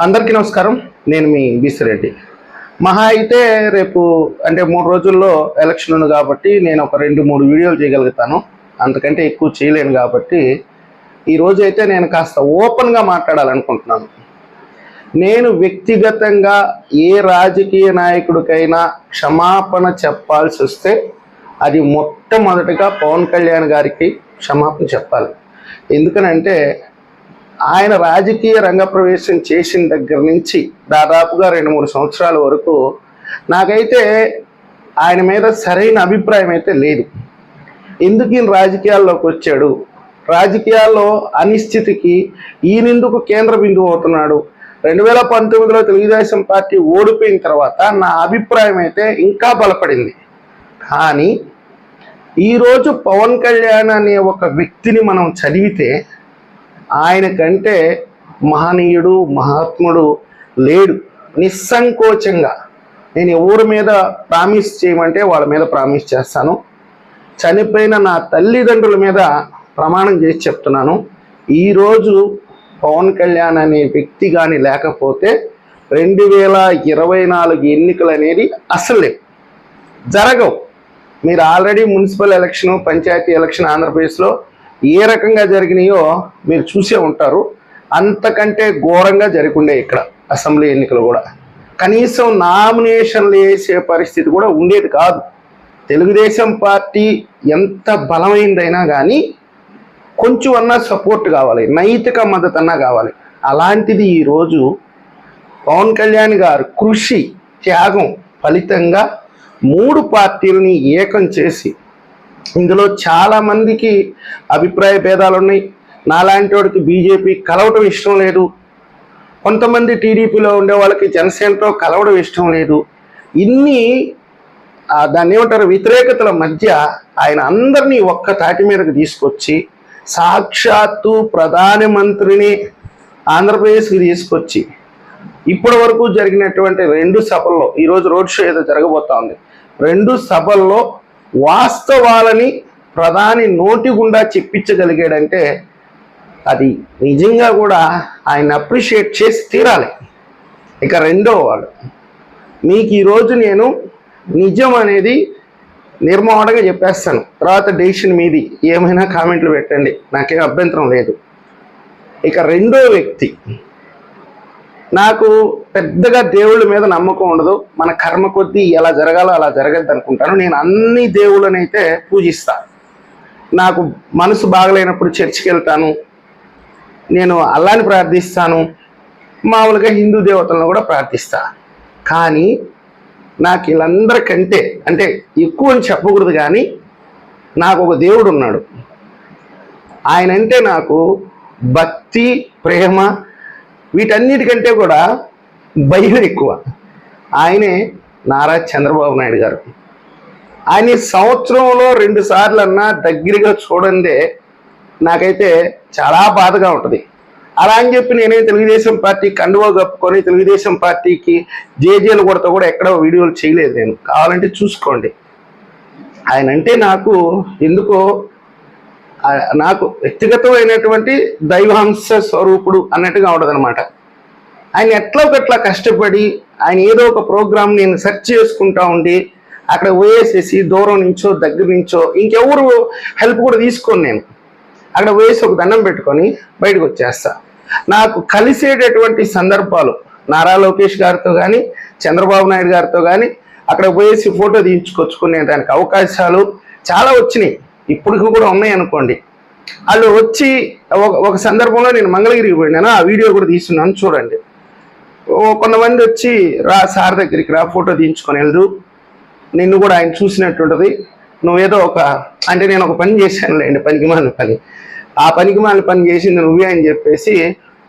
అందరికీ నమస్కారం. నేను మీ బీసిరెడ్డి మహా అయితే రేపు అంటే మూడు రోజుల్లో ఎలక్షన్ ఉంది కాబట్టి నేను ఒక రెండు మూడు వీడియోలు చేయగలుగుతాను. అంతకంటే ఎక్కువ చేయలేను కాబట్టి ఈరోజు అయితే నేను కాస్త ఓపెన్గా మాట్లాడాలనుకుంటున్నాను. నేను వ్యక్తిగతంగా ఏ రాజకీయ నాయకుడికైనా క్షమాపణ చెప్పాల్సి వస్తే అది మొట్టమొదటిగా పవన్ కళ్యాణ్ గారికి క్షమాపణ చెప్పాలి. ఎందుకనంటే ఆయన రాజకీయ రంగ ప్రవేశం చేసిన దగ్గర నుంచి దాదాపుగా రెండు మూడు సంవత్సరాల వరకు నాకైతే ఆయన మీద సరైన అభిప్రాయం అయితే లేదు. ఎందుకు ఈయన రాజకీయాల్లోకి వచ్చాడు? రాజకీయాల్లో అనిశ్చితికి ఈయనెందుకు కేంద్ర బిందువు అవుతున్నాడు? రెండు వేల పంతొమ్మిదిలో తెలుగుదేశం పార్టీ ఓడిపోయిన తర్వాత నా అభిప్రాయం అయితే ఇంకా బలపడింది. కానీ ఈరోజు పవన్ కళ్యాణ్ అనే ఒక వ్యక్తిని మనం చదివితే ఆయన కంటే మహనీయుడు మహాత్ముడు లేడు. నిస్సంకోచంగా. నేను ఎవరి మీద ప్రామిస్ చేయమంటే వాళ్ళ మీద ప్రామిస్ చేస్తాను. చనిపోయిన నా తల్లిదండ్రుల మీద ప్రమాణం చేసి చెప్తున్నాను. ఈరోజు పవన్ కళ్యాణ్ అనే వ్యక్తి కానీ లేకపోతే రెండు వేల ఇరవై నాలుగు ఎన్నికలు అనేది అసలు లేవు. జరగవు. మీరు already municipal election panchayat election ఆంధ్రప్రదేశ్లో ఏ రకంగా జరిగినాయో మీరు చూసే ఉంటారు. అంతకంటే ఘోరంగా జరగకుండే ఇక్కడ అసెంబ్లీ ఎన్నికలు కూడా. కనీసం నామినేషన్లు వేసే పరిస్థితి కూడా ఉండేది కాదు. తెలుగుదేశం పార్టీ ఎంత బలమైందైనా కానీ కొంచెం అన్నా సపోర్ట్ కావాలి నైతిక మద్దతు అన్నా కావాలి. అలాంటిది ఈరోజు పవన్ కళ్యాణ్ గారు కృషి త్యాగం ఫలితంగా మూడు పార్టీలని ఏకం చేసి ఇందులో చాలా మందికి అభిప్రాయ భేదాలు ఉన్నాయి. నాలాంటి వాడికి బీజేపీ కలవటం ఇష్టం లేదు. కొంతమంది టీడీపీలో ఉండే వాళ్ళకి జనసేనతో కలవడం ఇష్టం లేదు. ఇన్ని దాన్ని ఏమంటారు వ్యతిరేకతల మధ్య ఆయన అందరినీ ఒక్క తాటి మీదకి తీసుకొచ్చి సాక్షాత్తు ప్రధానమంత్రిని ఆంధ్రప్రదేశ్కి తీసుకొచ్చి ఇప్పటి వరకు జరిగినటువంటి రెండు సభల్లో ఈరోజు రోడ్ షో ఏదో జరగబోతా ఉంది. రెండు సభల్లో వాస్తవాలని ప్రధాని నోటి గుండా చెప్పించగలిగాడంటే అది నిజంగా కూడా ఆయన అప్రిషియేట్ చేసి తీరాలి. ఇక రెండో వాడు మీకు ఈరోజు నేను నిజం అనేది నిర్మోహంగా చెప్పేస్తాను. తర్వాత డెసిషన్ మీది ఏమైనా కామెంట్లు పెట్టండి. నాకేం అభ్యంతరం లేదు. ఇక రెండో వ్యక్తి నాకు పెద్దగా దేవుళ్ళ మీద నమ్మకం ఉండదు. మన కర్మ కొద్దీ ఎలా జరగాలో అలా జరగద్దు అనుకుంటాను. నేను అన్ని దేవుళ్ళనైతే పూజిస్తాను నాకు మనసు బాగలేనప్పుడు చర్చికి వెళ్తాను. నేను అల్లాని ప్రార్థిస్తాను. మామూలుగా హిందూ దేవతలను కూడా ప్రార్థిస్తా. కానీ నాకు వీళ్ళందరికంటే అంటే ఎక్కువ అని చెప్పకూడదు కానీ నాకు ఒక దేవుడు ఉన్నాడు. ఆయన అంటే నాకు భక్తి ప్రేమ వీటన్నిటికంటే కూడా భయం ఎక్కువ. ఆయనే నారా చంద్రబాబు నాయుడు గారు. ఆయన సంవత్సరంలో రెండు సార్లు అన్నా దగ్గరగా చూడందే నాకైతే చాలా బాధగా ఉంటుంది. అలా అని చెప్పి నేనే తెలుగుదేశం పార్టీ కండువా కప్పుకొని తెలుగుదేశం పార్టీకి జేజేలు కొడతా కూడా ఎక్కడ వీడియోలు చేయలేదు నేను. కావాలంటే చూసుకోండి. ఆయన అంటే నాకు ఎందుకో నాకు వ్యక్తిగతమైనటువంటి దైవాంశ స్వరూపుడు అన్నట్టుగా ఉండదనమాట ఆయన ఎట్లా ఒకట్లా కష్టపడి ఆయన ఏదో ఒక ప్రోగ్రామ్ నేను సెర్చ్ చేసుకుంటా ఉండి అక్కడ పోయేసేసి దూరం నుంచో దగ్గర నుంచో ఇంకెవరు హెల్ప్ కూడా తీసుకోను నేను. అక్కడ వేసి ఒక దండం పెట్టుకొని బయటకు వచ్చేస్తా. నాకు కలిసేటటువంటి సందర్భాలు నారా లోకేష్ గారితో కానీ చంద్రబాబు నాయుడు గారితో కానీ అక్కడ పోయేసి ఫోటో తీయించుకొచ్చుకునే దానికి అవకాశాలు చాలా వచ్చినాయి. ఇప్పటికి కూడా ఉన్నాయి అనుకోండి. వాళ్ళు వచ్చి ఒక ఒక సందర్భంలో నేను మంగళగిరికి పోయినాను ఆ వీడియో కూడా తీస్తున్నాను చూడండి. కొంతమంది వచ్చి రా సార్ దగ్గరికి రా ఫోటో తీయించుకొని వెళ్దు. నిన్ను కూడా ఆయన చూసినట్టుంటుంది. నువ్వేదో ఒక అంటే నేను ఒక పని చేశానులేండి పనికి మాలిన పని. ఆ పనికి మాలిన పని చేసింది నువ్వే అని చెప్పేసి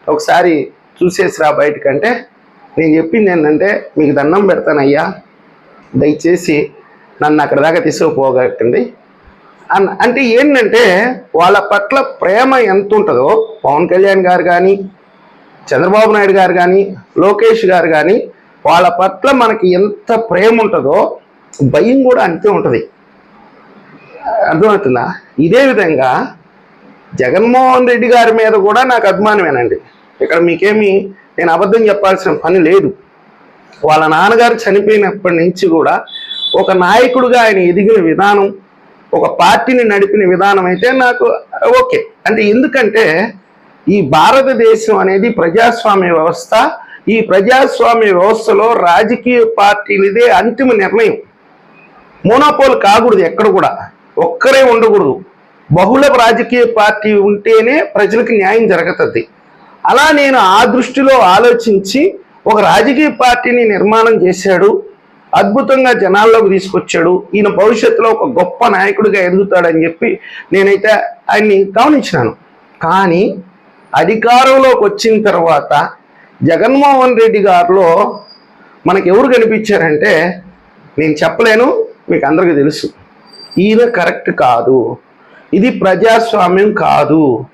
ఒకసారి చూసేసి రా బయటకంటే. నేను చెప్పింది ఏంటంటే మీకు దండం పెడతానయ్యా. దయచేసి నన్ను అక్కడ దాకా తీసుకుపోగట్టండి అంటే ఏంటంటే వాళ్ళ పట్ల ప్రేమ ఎంత ఉంటుందో పవన్ కళ్యాణ్ గారు కానీ చంద్రబాబు నాయుడు గారు కానీ లోకేష్ గారు కానీ వాళ్ళ పట్ల మనకి ఎంత ప్రేమ ఉంటుందో భయం కూడా అంతే ఉంటుంది. అర్థమవుతుందా? ఇదే విధంగా జగన్మోహన్ రెడ్డి గారి మీద కూడా నాకు అభిమానమేనండి. ఇక్కడ మీకేమి నేను అబద్ధం చెప్పాల్సిన పని లేదు. వాళ్ళ నాన్నగారు చనిపోయినప్పటి నుంచి కూడా ఒక నాయకుడిగా ఆయన ఎదిగిన విధానం ఒక పార్టీని నడిపిన విధానం అయితే నాకు ఓకే. అంటే ఎందుకంటే ఈ భారతదేశం అనేది ప్రజాస్వామ్య వ్యవస్థ. ఈ ప్రజాస్వామ్య వ్యవస్థలో రాజకీయ పార్టీలదే అంతిమ నిర్ణయం. మోనోపోల్ కాకూడదు ఎక్కడ కూడా. ఒక్కరే ఉండకూడదు. బహుళ రాజకీయ పార్టీ ఉంటేనే ప్రజలకు న్యాయం జరుగుతుంది. అలా నేను ఆ దృష్టిలో ఆలోచించి ఒక రాజకీయ పార్టీని నిర్మాణం చేశాడు. అద్భుతంగా జనాల్లోకి తీసుకొచ్చాడు. ఈయన భవిష్యత్తులో ఒక గొప్ప నాయకుడిగా ఎదుగుతాడని చెప్పి నేనైతే ఆయన్ని గమనించినాను. కానీ అధికారంలోకి వచ్చిన తర్వాత జగన్మోహన్ రెడ్డి గారిలో మనకు ఎవరు కనిపించారంటే నేను చెప్పలేను మీకు అందరికీ తెలుసు. ఈయన కరెక్ట్ కాదు. ఇది ప్రజాస్వామ్యం కాదు.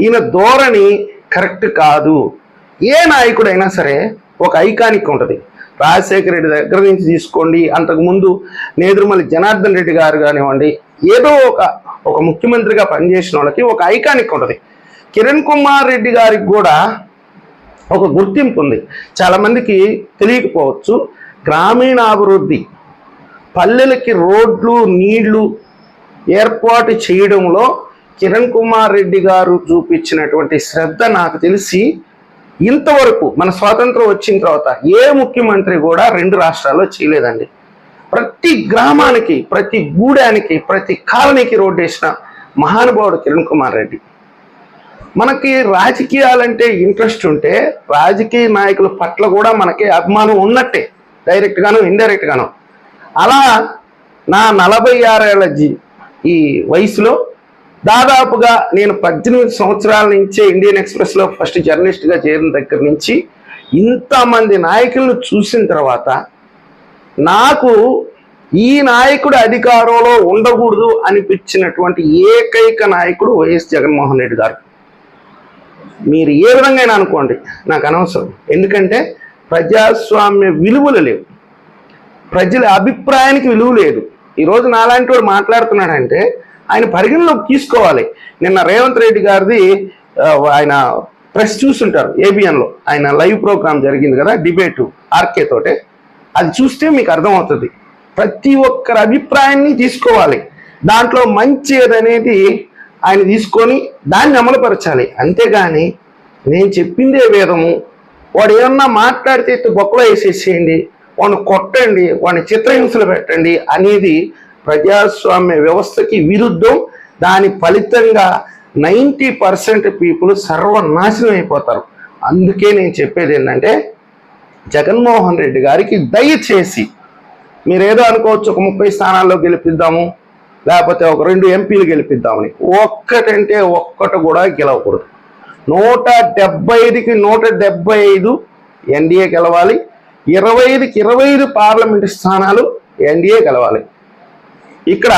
ఈయన ధోరణి కరెక్ట్ కాదు. ఏ నాయకుడైనా సరే ఒక ఐకానిక్ ఉంటుంది. రాజశేఖర రెడ్డి దగ్గర నుంచి తీసుకోండి. అంతకుముందు నేదురుమల్లి జనార్దన్ రెడ్డి గారు కానివ్వండి ఏదో ఒక ఒక ముఖ్యమంత్రిగా పనిచేసిన వాళ్ళకి ఒక ఐకానిక్ ఉంటుంది. కిరణ్ కుమార్ రెడ్డి గారికి కూడా ఒక గుర్తింపు ఉంది. చాలామందికి తెలియకపోవచ్చు గ్రామీణాభివృద్ధి పల్లెలకి రోడ్లు నీళ్ళు ఏర్పాటు చేయడంలో కిరణ్ కుమార్ రెడ్డి గారు చూపించినటువంటి శ్రద్ధ నాకు తెలిసి ఇంతవరకు మన స్వాతంత్రం వచ్చిన తర్వాత ఏ ముఖ్యమంత్రి కూడా రెండు రాష్ట్రాల్లో చేయలేదండి. ప్రతి గ్రామానికి ప్రతి గూడానికి ప్రతి కాలనీకి రోడ్డు వేసిన మహానుభావుడు కిరణ్ కుమార్ రెడ్డి. మనకి రాజకీయాలంటే ఇంట్రెస్ట్ ఉంటే రాజకీయ నాయకుల పట్ల కూడా మనకి అభిమానం ఉన్నట్టే డైరెక్ట్ గాను అలా నా నలభై ఆరేళ్ళ జీ ఈ వయసులో దాదాపుగా నేను పద్దెనిమిది సంవత్సరాల నుంచే ఇండియన్ ఎక్స్ప్రెస్లో ఫస్ట్ జర్నలిస్ట్గా చేరిన దగ్గర నుంచి ఇంతమంది నాయకులను చూసిన తర్వాత నాకు ఈ నాయకుడు అధికారంలో ఉండకూడదు అనిపించినటువంటి ఏకైక నాయకుడు వైఎస్ జగన్మోహన్ రెడ్డి గారు. మీరు ఏ విధంగా అయినా అనుకోండి నాకు అనవసరం. ఎందుకంటే ప్రజాస్వామ్య విలువలు లేవు. ప్రజల అభిప్రాయానికి విలువ లేదు. ఈరోజు నాలాంటి వాడు మాట్లాడుతున్నాడంటే ఆయన పరిగణలోకి తీసుకోవాలి. నిన్న రేవంత్ రెడ్డి గారిది ఆయన ప్రెస్ చూస్తుంటారు ఏబిఎన్లో. ఆయన లైవ్ ప్రోగ్రామ్ జరిగింది కదా డిబేటు ఆర్కే తోటే. అది చూస్తే మీకు అర్థమవుతుంది. ప్రతి ఒక్కరి అభిప్రాయాన్ని తీసుకోవాలి. దాంట్లో మంచి ఏదనేది ఆయన తీసుకొని దాన్ని అమలుపరచాలి. అంతేగాని నేను చెప్పిందే వేదము. వాడు ఏమన్నా మాట్లాడితే బొక్కలో వేసేసేయండి వాడిని కొట్టండి వాడిని చిత్రహింసలు పెట్టండి అనేది ప్రజాస్వామ్య వ్యవస్థకి విరుద్ధం. దాని ఫలితంగా నైంటీ పర్సెంట్ పీపుల్ సర్వనాశనం అయిపోతారు. అందుకే నేను చెప్పేది ఏంటంటే జగన్మోహన్ రెడ్డి గారికి దయచేసి మీరేదో అనుకోవచ్చు ఒక ముప్పై స్థానాల్లో గెలిపిద్దాము లేకపోతే ఒక రెండు ఎంపీలు గెలిపిద్దామని. ఒక్కటంటే ఒక్కటి కూడా గెలవకూడదు. నూట డెబ్బై ఐదుకి నూట డెబ్బై ఐదు ఎన్డీఏ గెలవాలి. ఇరవై ఐదుకి ఇరవై ఐదు పార్లమెంటు స్థానాలు ఎన్డీఏ గెలవాలి. ఇక్కడ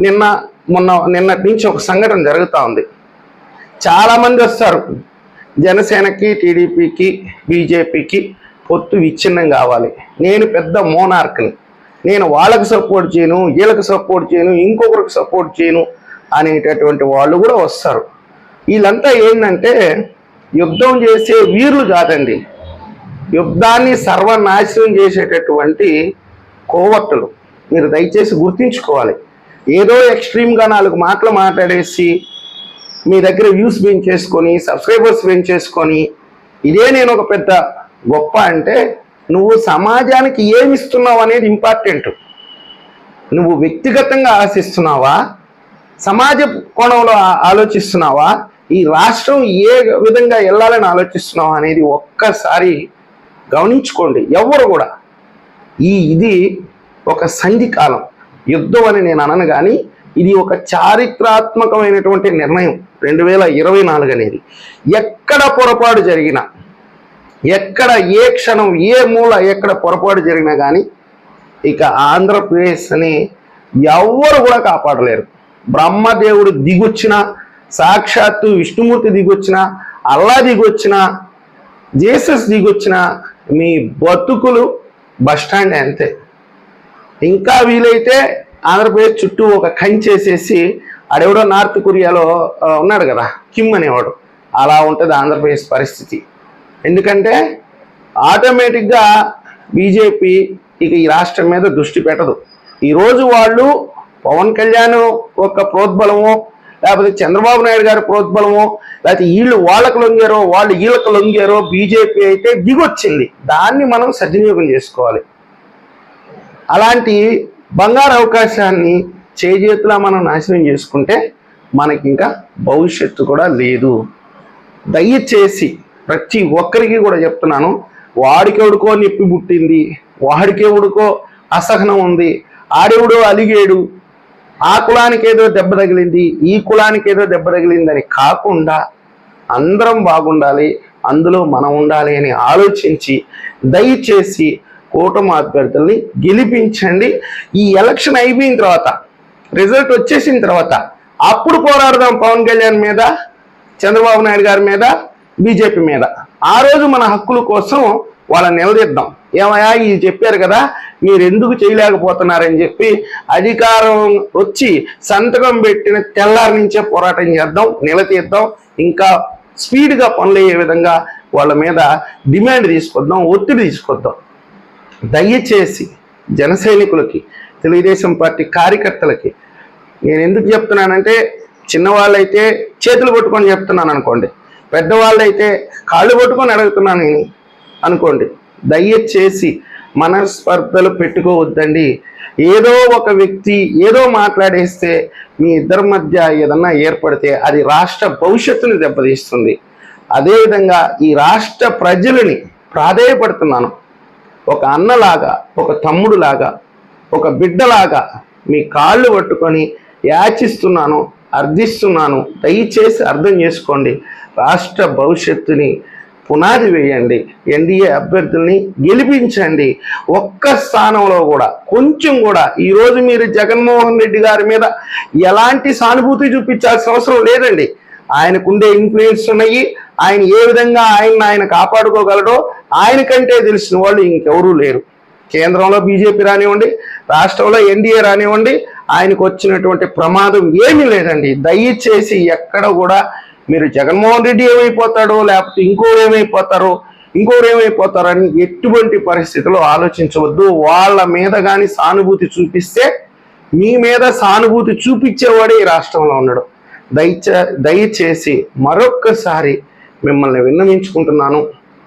నిన్న మొన్న నిన్నటి నుంచి ఒక సంఘటన జరుగుతూ ఉంది. చాలామంది వస్తారు. జనసేనకి టీడీపీకి బీజేపీకి పొత్తు విచ్ఛిన్నం కావాలి. నేను పెద్ద మోనార్క్ని. నేను వాళ్ళకి సపోర్ట్ చేయను వీళ్ళకి సపోర్ట్ చేయను ఇంకొకరికి సపోర్ట్ చేయను అనేటటువంటి వాళ్ళు కూడా వస్తారు. వీళ్ళంతా ఏంటంటే యుద్ధం చేసే వీరులు కాదండి. యుద్ధాన్ని సర్వనాశనం చేసేటటువంటి కోవట్టులు మీరు దయచేసి గుర్తించుకోవాలి. ఏదో ఎక్స్ట్రీమ్గా నాలుగు మాటలు మాట్లాడేసి మీ దగ్గర వ్యూస్ పెంచేసుకొని సబ్స్క్రైబర్స్ పెంచేసుకొని ఇదే నేను ఒక పెద్ద గొప్ప అంటే నువ్వు సమాజానికి ఏమి ఇస్తున్నావు అనేది ఇంపార్టెంట్ నువ్వు వ్యక్తిగతంగా ఆశిస్తున్నావా? సమాజ కోణంలో ఆలోచిస్తున్నావా? ఈ రాష్ట్రం ఏ విధంగా వెళ్ళాలని ఆలోచిస్తున్నావా అనేది ఒక్కసారి గమనించుకోండి. ఎవరు కూడా ఈ ఇది ఒక సంధి కాలం. యుద్ధం అని నేను అనను కానీ ఇది ఒక చారిత్రాత్మకమైనటువంటి నిర్ణయం. రెండు వేల ఇరవై నాలుగు అనేది. ఎక్కడ పొరపాటు జరిగినా ఎక్కడ ఏ క్షణం ఏ మూల ఎక్కడ పొరపాటు జరిగినా కానీ ఇక ఆంధ్రప్రదేశ్ని ఎవ్వరు కూడా కాపాడలేరు. బ్రహ్మదేవుడు దిగొచ్చిన సాక్షాత్తు విష్ణుమూర్తి దిగొచ్చిన అల్లా దిగొచ్చిన జీసస్ దిగొచ్చిన మీ బతుకులు బస్టాండ్ అంతే. ఇంకా వీలైతే ఆంధ్రప్రదేశ్ చుట్టూ ఒక కంచేసేసి అడెవడో నార్త్ కొరియాలో ఉన్నాడు కదా కిమ్ అనేవాడు. అలా ఉంటుంది ఆంధ్రప్రదేశ్ పరిస్థితి. ఎందుకంటే ఆటోమేటిక్గా బీజేపీ ఇక ఈ రాష్ట్రం మీద దృష్టి పెట్టదు. ఈరోజు వాళ్ళు పవన్ కళ్యాణ్ ఒక ప్రోద్బలము లేకపోతే చంద్రబాబు నాయుడు గారి ప్రోద్బలము లేకపోతే వీళ్ళు వాళ్ళకు లొంగారో వాళ్ళు వీళ్ళకి లొంగారో బీజేపీ అయితే దిగొచ్చింది. దాన్ని మనం సద్వినియోగం చేసుకోవాలి. అలాంటి బంగారు అవకాశాన్ని చేజేతులా మనం నాశనం చేసుకుంటే మనకి ఇంకా భవిష్యత్తు కూడా లేదు. దయచేసి ప్రతి ఒక్కరికి కూడా చెప్తున్నాను వాడికెవడుకో నొప్పి పుట్టింది వాడికెవడుకో అసహనం ఉంది ఆడెవడో అలిగేడు ఆ కులానికి ఏదో దెబ్బ తగిలింది ఈ కులానికి ఏదో దెబ్బ తగిలిందని కాకుండా అందరం బాగుండాలి అందులో మనం ఉండాలి అని ఆలోచించి దయచేసి కూటమి అభ్యర్థుల్ని గెలిపించండి. ఈ ఎలక్షన్ అయిపోయిన తర్వాత రిజల్ట్ వచ్చేసిన తర్వాత అప్పుడు పోరాడదాం పవన్ కళ్యాణ్ మీద చంద్రబాబు నాయుడు గారి మీద బీజేపీ మీద. ఆ రోజు మన హక్కుల కోసం వాళ్ళని నిలదీద్దాం. ఏమయ్యా ఇది చెప్పారు కదా మీరు ఎందుకు చేయలేకపోతున్నారని చెప్పి అధికారం వచ్చి సంతకం పెట్టిన తెల్లారి నుంచే పోరాటం చేద్దాం నిలదీద్దాం. ఇంకా స్పీడ్గా పనులు అయ్యే విధంగా వాళ్ళ మీద డిమాండ్ తీసుకొద్దాం ఒత్తిడి తీసుకొద్దాం. దయచేసి జన సైనికులకి తెలుగుదేశం పార్టీ కార్యకర్తలకి నేను ఎందుకు చెప్తున్నానంటే చిన్నవాళ్ళైతే చేతులు పట్టుకొని చెప్తున్నాను అనుకోండి. పెద్దవాళ్ళైతే కాళ్ళు పట్టుకొని అడుగుతున్నాను అనుకోండి. దయచేసి మనస్పర్ధలు పెట్టుకోవద్దండి. ఏదో ఒక వ్యక్తి ఏదో మాట్లాడేస్తే మీ ఇద్దరి మధ్య ఏదన్నా ఏర్పడితే అది రాష్ట్ర భవిష్యత్తుని దెబ్బతీస్తుంది. అదేవిధంగా ఈ రాష్ట్ర ప్రజలని ప్రాధేయపడుతున్నాను. ఒక అన్నలాగా ఒక తమ్ముడులాగా ఒక బిడ్డలాగా మీ కాళ్ళు పట్టుకొని యాచిస్తున్నాను అర్థిస్తున్నాను. దయచేసి అర్థం చేసుకోండి. రాష్ట్ర భవిష్యత్తుని పునాది వేయండి. ఎన్డీఏ అభ్యర్థుల్ని గెలిపించండి. ఒక్క స్థానంలో కూడా కొంచెం కూడా ఈరోజు మీరు జగన్మోహన్ రెడ్డి గారి మీద ఎలాంటి సానుభూతి చూపించాల్సిన అవసరం లేదండి. ఆయనకుండే ఇన్ఫ్లుయెన్స్ ఉన్నాయి. ఆయన ఏ విధంగా ఆయన ఆయన కాపాడుకోగలడో ఆయన కంటే తెలిసిన వాళ్ళు ఇంకెవరూ లేరు. కేంద్రంలో బీజేపీ రానివ్వండి రాష్ట్రంలో ఎన్డీఏ రానివ్వండి ఆయనకు వచ్చినటువంటి ప్రమాదం ఏమీ లేదండి. దయచేసి ఎక్కడ కూడా మీరు జగన్మోహన్ రెడ్డి ఏమైపోతాడో లేకపోతే ఇంకోరు ఏమైపోతారో ఇంకోరు ఏమైపోతారని ఎటువంటి పరిస్థితుల్లో ఆలోచించవద్దు. వాళ్ళ మీద కానీ సానుభూతి చూపిస్తే మీ మీద సానుభూతి చూపించేవాడే ఈ రాష్ట్రంలో ఉన్నాడు. దయచే దయచేసి మరొక్కసారి మిమ్మల్ని విన్నవించుకుంటున్నాను.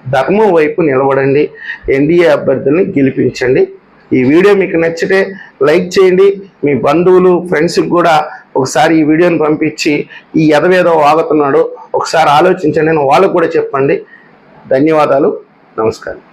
ధర్మం వైపు నిలబడండి. ఎన్డీఏ అభ్యర్థుల్ని గెలిపించండి. ఈ వీడియో మీకు నచ్చితే లైక్ చేయండి. మీ బంధువులు ఫ్రెండ్స్కి కూడా ఒకసారి ఈ వీడియోని పంపించి ఈ ఎదవేదో వాగుతున్నాడు ఒకసారి ఆలోచించండి అని వాళ్ళకు కూడా చెప్పండి. ధన్యవాదాలు. నమస్కారం.